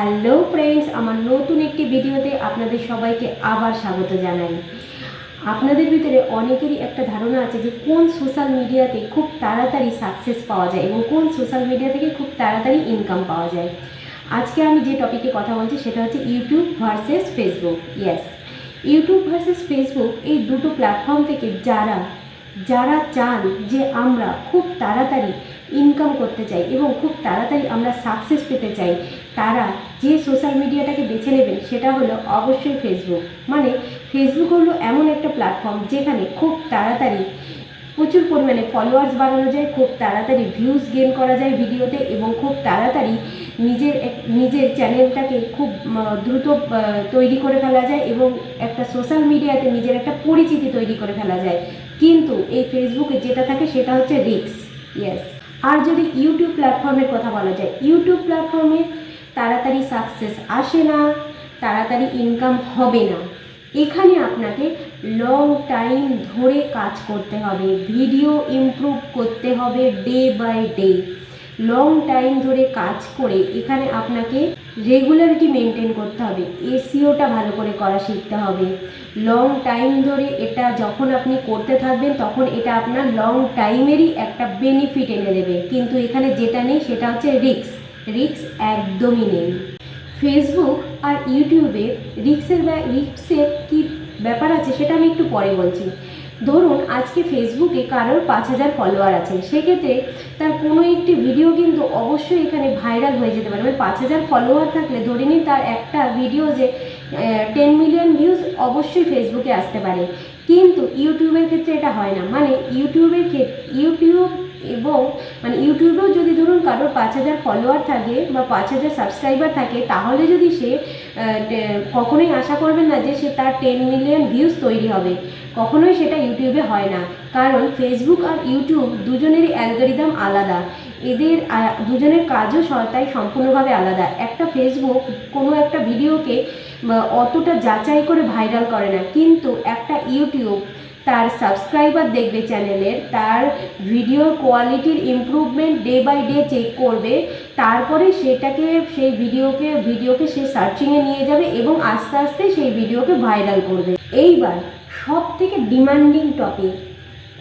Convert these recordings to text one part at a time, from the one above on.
Hello friends, আমার নতুন একটি ভিডিওতে আপনাদের সবাইকে আবার স্বাগত জানাই। আপনাদের ভিতরে অনেকেরই একটা ধারণা আছে যে কোন সোশ্যাল মিডিয়াতে খুব তাড়াতাড়ি সাকসেস পাওয়া যায় এবং কোন সোশ্যাল মিডিয়া থেকে খুব তাড়াতাড়ি ইনকাম পাওয়া যায়। আজকে আমি যে টপিকে কথা বলছি সেটা হচ্ছে YouTube versus Facebook yes YouTube versus Facebook এই দুটো প্ল্যাটফর্ম থেকে যারা যারা চান যে আমরা খুব তাড়াতাড়ি ইনকাম করতে চাই এবং খুব তাড়াতাড়ি আমরা সাকসেস পেতে চাই, তারা যে সোশ্যাল মিডিয়াটাকে বেছে নেবেন সেটা হলো অবশ্যই ফেসবুক মানে ফেসবুক হলো এমন একটা প্ল্যাটফর্ম যেখানে খুব তাড়াতাড়ি প্রচুর পরিমাণে ফলোয়ার্স বাড়ানো যায়, খুব তাড়াতাড়ি ভিউজ গেন করা যায় ভিডিওতে এবং খুব তাড়াতাড়ি নিজের নিজের চ্যানেলটাকে খুব দ্রুত তৈরি করে ফেলা যায় এবং একটা সোশ্যাল মিডিয়াতে নিজের একটা পরিচিতি তৈরি করে ফেলা যায়। কিন্তু এই ফেসবুকে যেটা থাকে সেটা হচ্ছে রিক্স ইয়েস আর যদি ইউটিউব প্ল্যাটফর্মের কথা বলা যায় ইউটিউব প্ল্যাটফর্মে তাড়াতাড়ি সাকসেস আসে না, তাড়াতাড়ি ইনকাম হবে না। এখানে আপনাকে লং টাইম ধরে কাজ করতে হবে ভিডিও ইমপ্রুভ করতে হবে day by day long time ধরে কাজ করে এখানে আপনাকে রেগুলারিটি মেনটেন করতে হবে এসিওটা ভালো করে করা শিখতে হবে। লং টাইম ধরে এটা যখন আপনি করতে থাকবেন, তখন এটা আপনার লং টাইমেরই একটা বেনিফিট এনে দেবে। কিন্তু এখানে যেটা নেই, সেটা হচ্ছে রিক্স রিক্স একদমই নেই। ফেসবুক আর ইউটিউবে রিক্সের রিক্সের কী ব্যাপার আছে সেটা আমি একটু পরে বলছি। ধরুন, আজকে ফেসবুকে কারোর পাঁচ হাজার ফলোয়ার আছে, সেক্ষেত্রে তার কোনো একটি ভিডিও কিন্তু অবশ্যই এখানে ভাইরাল হয়ে যেতে পারে। মানে পাঁচ হাজার ফলোয়ার থাকলে ধরে নিন তার একটা ভিডিও যে টেন মিলিয়ন ভিউজ অবশ্যই ফেসবুকে আসতে পারে। কিন্তু ইউটিউবের ক্ষেত্রে এটা হয় না। মানে ইউটিউবের ক্ষেত্রে ইউটিউব এবং মানে ইউটিউবেও যদি ধরুন কারোর পাঁচ হাজার ফলোয়ার থাকে বা পাঁচ হাজার সাবস্ক্রাইবার থাকে, তাহলে যদি সে কখনোই আশা করবেন না যে সে তার টেন মিলিয়ন ভিউজ তৈরি হবে। কখনোই সেটা ইউটিউবে হয় না। কারণ ফেসবুক আর ইউটিউব দুজনেরই অ্যালগোরিদম আলাদা। এদের দুজনের কাজও তাই সম্পূর্ণভাবে আলাদা। একটা ফেসবুক কোনো একটা ভিডিওকে অতটা যাচাই করে ভাইরাল করে না। কিন্তু একটা ইউটিউব তার সাবস্ক্রাইবার দেখবে চ্যানেলের তার ভিডিওর কোয়ালিটির improvement day by day check করবে, তারপরে সেটাকে, সেই ভিডিওকে ভিডিওকে সে সার্চিংয়ে নিয়ে যাবে এবং আস্তে আস্তে সেই ভিডিওকে ভাইরাল করবে। এইবার সব থেকে ডিমান্ডিং টপিক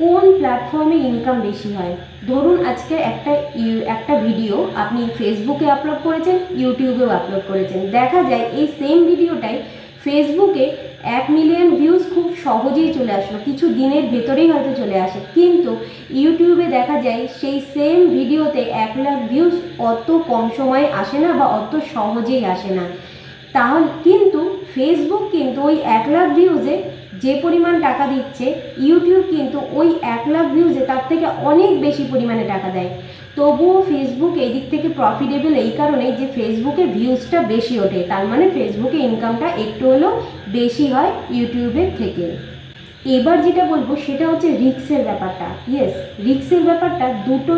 কোন প্ল্যাটফর্মে ইনকাম বেশি হয়? ধরুন আজকে একটা একটা ভিডিও আপনি ফেসবুকে আপলোড করেছেন ইউটিউবেও আপলোড করেছেন। দেখা যায় এই সেম ভিডিওটাই ফেসবুকে এক মিলিয়ন ভিউজ খুব সহজেই চলে আসলো। কিছু দিনের ভেতরেই হয়তো চলে আসে। কিন্তু ইউটিউবে দেখা যায়, সেই সেম ভিডিওতে এক লাখ ভিউজ অত কম সময়ে আসে না বা অত সহজেই আসে না। তাহলে, কিন্তু ফেসবুক কিন্তু ওই এক লাখ ভিউজে যে পরিমাণ টাকা দিচ্ছে, ইউটিউব কিন্তু ওই এক লাখ ভিউজে তার থেকে অনেক বেশি পরিমাণে টাকা দেয়। তবুও ফেসবুক এই দিক থেকে প্রফিটেবল এই কারণেই যে ফেসবুকে ভিউজটা বেশি ওঠে, তার মানে ফেসবুকে ইনকামটা একটু হলেও বেশি হয় ইউটিউবের থেকে। এবার যেটা বলব, সেটা হচ্ছে রিক্সের ব্যাপারটা। ইয়েস রিক্সের ব্যাপারটা দুটো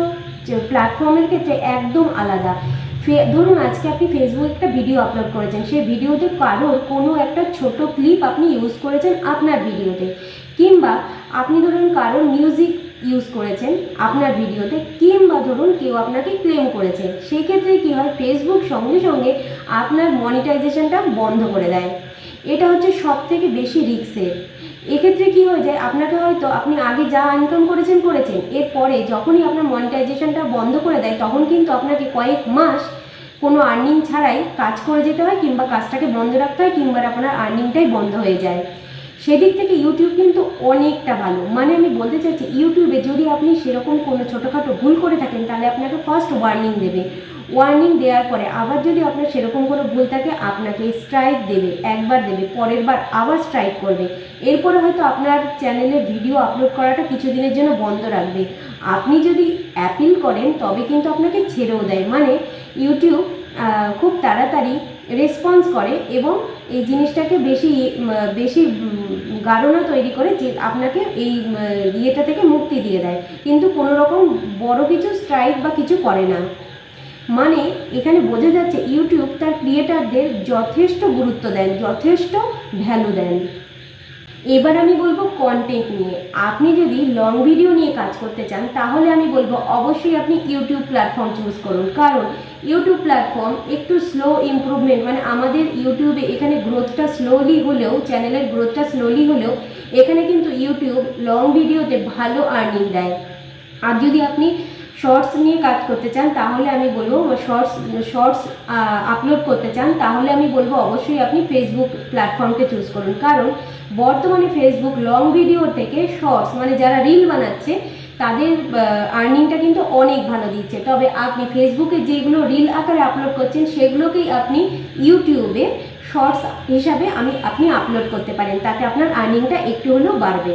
প্ল্যাটফর্মের ক্ষেত্রে একদম আলাদা। ফে- ধরুন আজকে আপনি ফেসবুকে একটা ভিডিও আপলোড করেছেন, সেই ভিডিওতে কারোর কোনো একটা ছোট ক্লিপ আপনি ইউজ করেছেন আপনার ভিডিওতে কিংবা আপনি ধরুন কারোর মিউজিক ইউজ করেছেন আপনার ভিডিওতে, কিংবা ধরুন কেউ আপনাকে ক্লেম করেছে সেই ক্ষেত্রে কী হয় ফেসবুক সঙ্গে সঙ্গে আপনার মনিটাইজেশনটা বন্ধ করে দেয়। এটা হচ্ছে সব থেকে বেশি রিক্সের এক্ষেত্রে কি হয়ে যায়, আপনাকে হয়তো আপনি আগে যা ইনকাম করেছেন করেছেন, এরপরে যখনই আপনার মনিটাইজেশনটা বন্ধ করে দেয়, তখন কিন্তু আপনাকে কয়েক মাস কোনো আর্নিং ছাড়াই কাজ করে যেতে হয়, কিংবা কাজটাকে বন্ধ রাখতে হয়, কিংবা আপনার আর্নিংটাই বন্ধ হয়ে যায়। সেদিক থেকে ইউটিউব কিন্তু অনেকটা ভালো। মানে আমি বলতে চাইছি ইউটিউবে যদি আপনি সেরকম কোনো ছোটোখাটো ভুল করে থাকেন, তাহলে আপনাকে ফার্স্ট ওয়ার্নিং দেবে। ওয়ার্নিং দেওয়ার পরে আবার যদি আপনার সেরকম কোনো ভুল থাকে, আপনাকে স্ট্রাইক দেবে, একবার দেবে, পরের বার আবার স্ট্রাইক করবে। এরপরে হয়তো আপনার চ্যানেলে ভিডিও আপলোড করাটা কিছুদিনের জন্য বন্ধ রাখবে। আপনি যদি অ্যাপিল করেন, তবে কিন্তু আপনাকে ছেড়েও দেয়। মানে ইউটিউব খুব তাড়াতাড়ি রেসপন্স করে এবং এই জিনিসটাকে বেশি বেশি গাঢ়না তৈরি করে যে আপনাকে এই ইয়েটা থেকে মুক্তি দিয়ে দেয়। কিন্তু কোনো রকম বড় কিছু স্ট্রাইক বা কিছু করে না। মানে এখানে বোঝা যাচ্ছে ইউটিউব তার ক্রিয়েটারদের যথেষ্ট গুরুত্ব দেন, যথেষ্ট ভ্যালু দেন। এবার আমি বলব কন্টেন্ট নিয়ে। আপনি যদি লং ভিডিও নিয়ে কাজ করতে চান, তাহলে আমি বলব অবশ্যই আপনি ইউটিউব প্ল্যাটফর্ম চুজ করুন। কারণ ইউটিউব প্ল্যাটফর্ম একটু স্লো ইমপ্রুভমেন্ট মানে আমাদের ইউটিউবে এখানে গ্রোথটা স্লোলি হলেও চ্যানেলের গ্রোথটা স্লোলি হলেও, এখানে কিন্তু ইউটিউব লং ভিডিওতে ভালো আর্নিং দেয়। আর যদি আপনি শর্টস নিয়ে কাজ করতে চান, তাহলে আমি বলব শর্টস শর্টস আপলোড করতে চান, তাহলে আমি বলব অবশ্যই আপনি ফেসবুক প্ল্যাটফর্মকে চুজ করুন। কারণ বর্তমানে ফেসবুক লং ভিডিও থেকে শর্টস মানে যারা রিল বানাচ্ছে, তাদের আর্নিংটা কিন্তু অনেক ভালো দিচ্ছে। তবে আপনি ফেসবুকে যেগুলো রিল আকারে আপলোড করছেন, সেগুলোকেই আপনি ইউটিউবে শর্টস হিসাবে আমি, আপনি আপলোড করতে পারেন। তাতে আপনার আর্নিংটা একটু হলেও বাড়বে।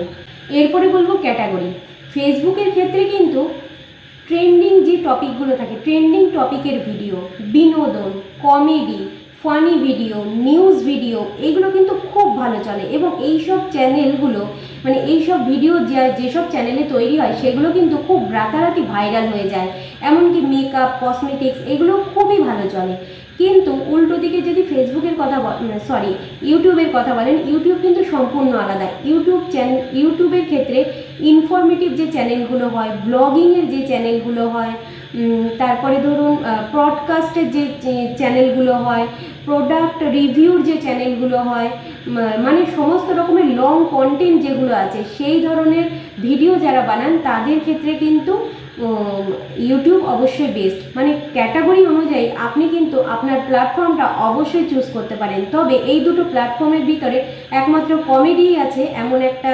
এরপরে বলব ক্যাটাগরি ফেসবুকের ক্ষেত্রে কিন্তু ট্রেন্ডিং যে টপিকগুলো থাকে ট্রেন্ডিং টপিকের ভিডিও বিনোদন comedy funny video news video এগুলো কিন্তু খুব ভালো চলে। এবং এই সব চ্যানেলগুলো মানে এই সব ভিডিও যা, যেসব চ্যানেলে তৈরি হয়, সেগুলো কিন্তু খুব রাতারাতি ভাইরাল হয়ে যায়। এমনকি মেকআপ কসমেটিক্স এগুলো খুবই ভালো চলে। কিন্তু উল্টো দিকে যদি ফেসবুকের কথা সরি ইউটিউবের কথা বলেন, ইউটিউব কিন্তু সম্পূর্ণ আলাদা। ইউটিউব চ্যানেল ইউটিউবের ক্ষেত্রে ইনফরমেটিভ যে চ্যানেলগুলো হয় ব্লগিংয়ের যে চ্যানেলগুলো হয় তারপরে ধরুন ব্রডকাস্টের যে চ্যানেলগুলো হয় প্রোডাক্ট রিভিউর যে চ্যানেলগুলো হয় মানে সমস্ত রকমের লং কন্টেন্ট যেগুলো আছে, সেই ধরনের ভিডিও যারা বানান, তাদের ক্ষেত্রে কিন্তু ইউটিউব অবশ্যই বেস্ট মানে ক্যাটাগরি অনুযায়ী আপনি কিন্তু আপনার প্ল্যাটফর্মটা অবশ্যই চুজ করতে পারেন। তবে এই দুটো প্ল্যাটফর্মের ভিতরে একমাত্র কমেডি আছে এমন একটা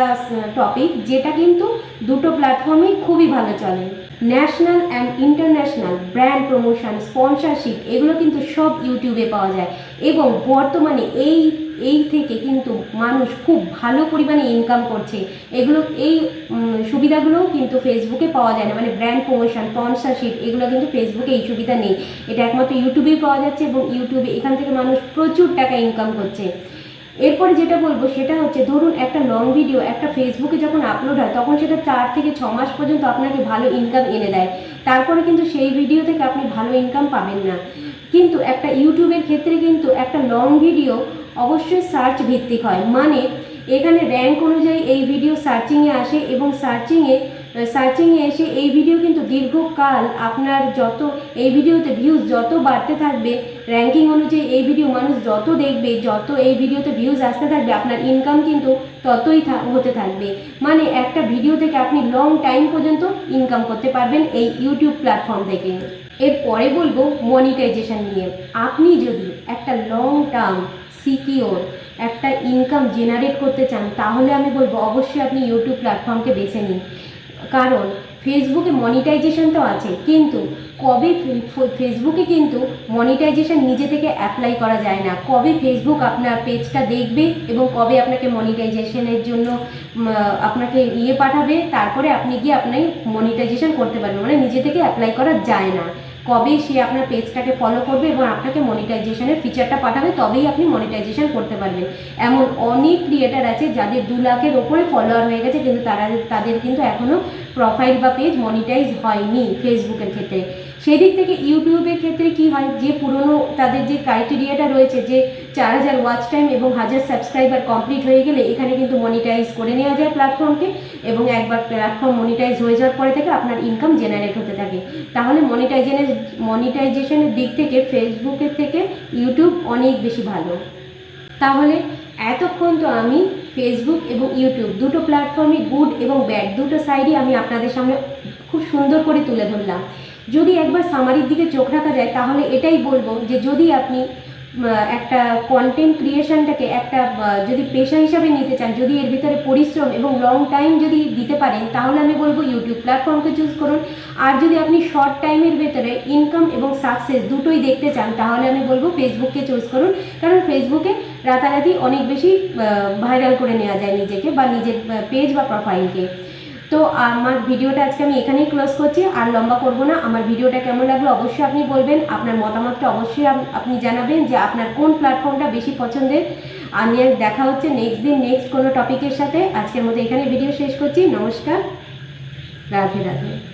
টপিক যেটা কিন্তু দুটো প্ল্যাটফর্মেই খুবই ভালো চলে। National and international brand promotion sponsorship এগুলো কিন্তু সব ইউটিউবে পাওয়া যায়। এবং বর্তমানে এই এই থেকে কিন্তু মানুষ খুব ভালো পরিমাণে ইনকাম করছে। এগুলো, এই সুবিধাগুলোও কিন্তু ফেসবুকে পাওয়া যায় না। মানে ব্র্যান্ড প্রমোশন স্পন্সরশিপ এগুলো কিন্তু ফেসবুকে এই সুবিধা নেই। এটা একমাত্র ইউটিউবেই পাওয়া যাচ্ছে এবং ইউটিউবে এখান থেকে মানুষ প্রচুর টাকা ইনকাম করছে। এরপরে যেটা বলব সেটা হচ্ছে, ধরুন একটা লং ভিডিও একটা ফেসবুকে যখন আপলোড হয়, তখন সেটা চার থেকে ছ মাস পর্যন্ত আপনাকে ভালো ইনকাম এনে দেয়। তারপরে কিন্তু সেই ভিডিও থেকে আপনি ভালো ইনকাম পাবেন না। কিন্তু একটা ইউটিউবের ক্ষেত্রে কিন্তু একটা লং ভিডিও অবশ্যই সার্চ ভিত্তিক হয়। মানে এখানে র্যাঙ্ক অনুযায়ী এই ভিডিও সার্চিংয়ে আসে এবং সার্চিংয়ে সার্চিংয়ে এসে এই ভিডিও কিন্তু দীর্ঘকাল আপনার যত, এই ভিডিওতে ভিউজ যত বাড়তে থাকবে র্যাঙ্কিং অনুযায়ী এই ভিডিও মানুষ যত দেখবে, যত এই ভিডিওতে ভিউজ আসতে থাকবে, আপনার ইনকাম কিন্তু ততই হতে থাকবে। মানে একটা ভিডিও থেকে আপনি লং টাইম পর্যন্ত ইনকাম করতে পারবেন এই ইউটিউব প্ল্যাটফর্ম থেকে। এরপরে বলব মনিটাইজেশন নিয়ে। আপনি যদি একটা লং টার্ম সিকিওর একটা ইনকাম জেনারেট করতে চান, তাহলে আমি বলব অবশ্যই আপনি ইউটিউব প্ল্যাটফর্মকে বেছে নিন। কারণ ফেসবুকে মনিটাইজেশন তো আছে, কিন্তু কবে ফেসবুকে কিন্তু মনিটাইজেশন নিজে থেকে অ্যাপ্লাই করা যায় না। কবে ফেসবুক আপনার পেজটা দেখবে এবং কবে আপনাকে মনিটাইজেশনের জন্য আপনাকে ইয়ে পাঠাবে, তারপরে আপনি গিয়ে আপনি মনিটাইজেশন করতে পারবেন মানে নিজে থেকে অ্যাপ্লাই করা যায় না। কবে সে আপনার পেজটাকে ফলো করবে এবং আপনাকে মনিটাইজেশনের ফিচারটা পাঠাবে, তবেই আপনি মনিটাইজেশন করতে পারবেন। এমন অনেক ক্রিয়েটার আছে যাদের দু লাখের ওপরে ফলোয়ার হয়ে গেছে, কিন্তু তারা, তাদের কিন্তু এখনও প্রোফাইল বা পেজ মনিটাইজ হয়নি ফেসবুকের ক্ষেত্রে। সেই দিক থেকে ইউটিউবের ক্ষেত্রে কি হয়? যে পুরনো তাদের যে ক্রাইটেরিয়াটা রয়েছে, যে চার হাজার ওয়াচ টাইম এবং হাজার সাবস্ক্রাইবার কমপ্লিট হয়ে গেলে এখানে কিন্তু মনিটাইজ করে নেওয়া যায় প্ল্যাটফর্মকে এবং একবার প্ল্যাটফর্ম মনিটাইজ হয়ে যাওয়ার পরে থেকে আপনার ইনকাম জেনারেট হতে থাকে। তাহলে মনিটাইজেনের মনিটাইজেশনের দিক থেকে ফেসবুকের থেকে ইউটিউব অনেক বেশি ভালো। তাহলে এতক্ষণ তো আমি ফেসবুক এবং ইউটিউব দুটো প্ল্যাটফর্মে গুড এবং ব্যাড দুটো সাইডই আমি আপনাদের সামনে খুব সুন্দর করে তুলে ধরলাম। যদি একবার সামারির দিকে চোখ রাখা যায়, তাহলে এটাই বলব যে যদি আপনি একটা কন্টেন্ট ক্রিয়েশনটাকে একটা যদি পেশা হিসাবে নিতে চান, যদি এর ভিতরে পরিশ্রম এবং লং টাইম যদি দিতে পারেন, তাহলে আমি বলব ইউটিউব প্ল্যাটফর্মকে চুজ করুন। আর যদি আপনি শর্ট টাইমের ভেতরে ইনকাম এবং সাকসেস দুটোই দেখতে চান, তাহলে আমি বলব ফেসবুককে চুজ করুন। কারণ ফেসবুকে রাতারাতি অনেক বেশি ভাইরাল করে নেওয়া যায় নিজেকে বা নিজের পেজ বা প্রোফাইলকে তো আমার ভিডিওটা আজকে আমি এখানেই ক্লোজ করছি, আর লম্বা করব না। আমার ভিডিওটা কেমন লাগল অবশ্যই আপনি বলবেন। আপনার মতামতটা অবশ্যই আপনি জানাবেন যে আপনার কোন প্ল্যাটফর্মটা বেশি পছন্দের। আমি দেখা হচ্ছে নেক্সট দিন নেক্সট কোনো টপিকের সাথে। আজকের মতো এখানে ভিডিও শেষ করছি। নমস্কার। রাধে রাধে।